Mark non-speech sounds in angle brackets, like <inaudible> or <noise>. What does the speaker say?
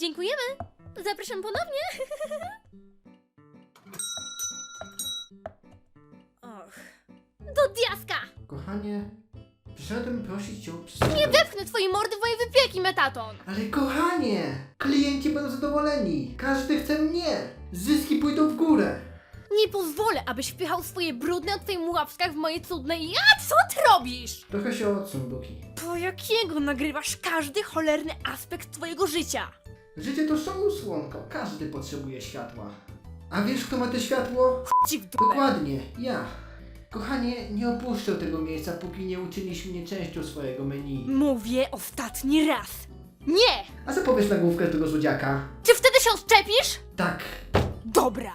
Dziękujemy. Zapraszam ponownie. <laughs> Och. Do diaska! Kochanie, przyszedłem prosić cię o przysługę. Nie wepchnę twojej mordy w moje wypieki, metaton! Ale kochanie, klienci będą zadowoleni. Każdy chce mnie. Zyski pójdą w górę. Nie pozwolę, abyś wpychał swoje brudne od twoim łapskach w moje cudne i... A co ty robisz? Trochę się odsuń, Buki. Po jakiego nagrywasz każdy cholerny aspekt twojego życia? Życie to show, słonko. Każdy potrzebuje światła. A wiesz, kto ma to światło? Ci w dupę. Dokładnie, ja. Kochanie, nie opuszczę tego miejsca, póki nie uczynisz mnie częścią swojego menu. Mówię ostatni raz. Nie! A co powiesz na główkę tego złodziaka? Czy wtedy się odczepisz? Tak. Dobra.